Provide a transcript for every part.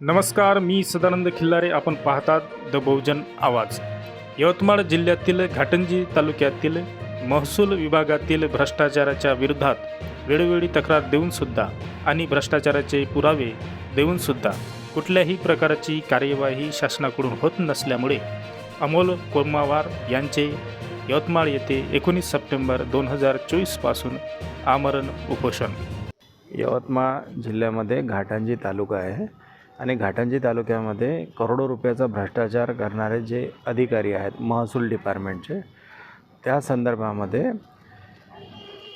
नमस्कार मी सदानंद खिल्लारे आपण पाहतात द बहुजन आवाज. यवतमाळ जिल्ह्यातील घाटंजी तालुक्यातील महसूल विभागातील भ्रष्टाचाराच्या विरोधात वेळोवेळी तक्रार देऊनसुद्धा आणि भ्रष्टाचाराचे पुरावे देऊनसुद्धा कुठल्याही प्रकारची कार्यवाही शासनाकडून होत नसल्यामुळे अमोल कोमावार यांचे यवतमाळ येथे एकोणीस सप्टेंबर दोन हजार चोवीसपासून आमरण उपोषण. यवतमाळ जिल्ह्यामध्ये घाटंजी तालुका आहे. आणि घाटंजी तालुक्यामध्ये करोडो रुपयाचा भ्रष्टाचार करणारे जे अधिकारी आहेत महसूल डिपार्टमेंटचे त्या संदर्भामध्ये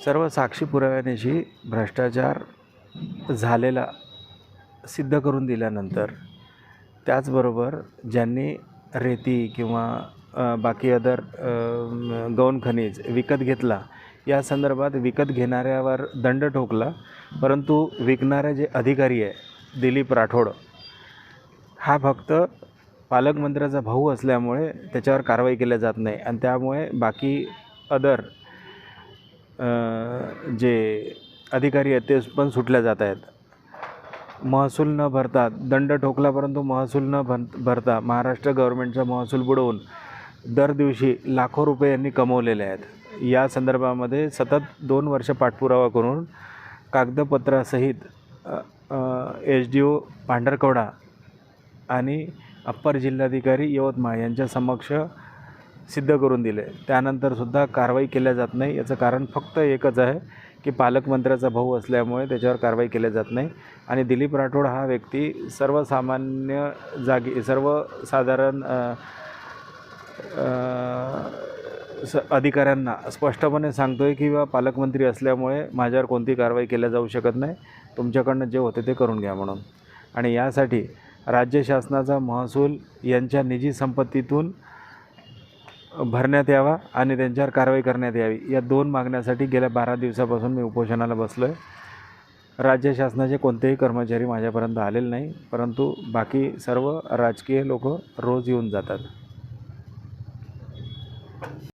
सर्व साक्षी पुराव्यानिशी भ्रष्टाचार झालेला सिद्ध करून दिल्यानंतर त्याचबरोबर ज्यांनी रेती किंवा बाकी अदर गौण खनिज विकत घेतला या संदर्भात विकत घेणाऱ्यावर दंड ठोकला परंतु विकणारे जे अधिकारी आहे दिलीप राठोड हा फक्त पालकमंत्र्याचा भाऊ असल्यामुळे त्याच्यावर कारवाई केल्या जात नाही. आणि त्यामुळे बाकी अदर जे अधिकारी आहेत ते पण सुटल्या जात आहेत. महसूल न भरता दंड ठोकला परंतु महसूल न भर भरता महाराष्ट्र गव्हर्नमेंटचा महसूल बुडवून दर दिवशी लाखो रुपये यांनी कमवलेले आहेत. या संदर्भामध्ये सतत दोन वर्ष पाठपुरावा करून कागदपत्रासहित एच डी ओ पांढरकवडा आणि अप्पर जिल्हाधिकारी यवतमाळ यांच्या समक्ष सिद्ध करून दिले. त्यानंतरसुद्धा कारवाई केल्या जात नाही. याचं कारण फक्त एकच आहे की पालकमंत्र्याचा भाऊ असल्यामुळे त्याच्यावर कारवाई केल्या जात नाही. आणि दिलीप राठोड हा व्यक्ती सर्वसामान्य जागी सर्वसाधारण स अधिकाऱ्यांना स्पष्टपणे सांगतो आहे की बा पालकमंत्री असल्यामुळे माझ्यावर कोणती कारवाई केल्या जाऊ शकत नाही. तुमच्याकडनं जे होते ते करून घ्या म्हणून. आणि यासाठी राज्य शासनाचा महसूल यांच्या निजी संपत्तीतून भरण्यात यावा आणि त्यांच्यावर कारवाई करण्यात यावी. या दोन मागण्यासाठी गेल्या बारा दिवसापासून मी उपोषणाला बसलो आहे राज्य शासनाचे कोणतेही कर्मचारी माझ्यापर्यंत आलेले नाही परंतु बाकी सर्व राजकीय लोक रोज येऊन जातात.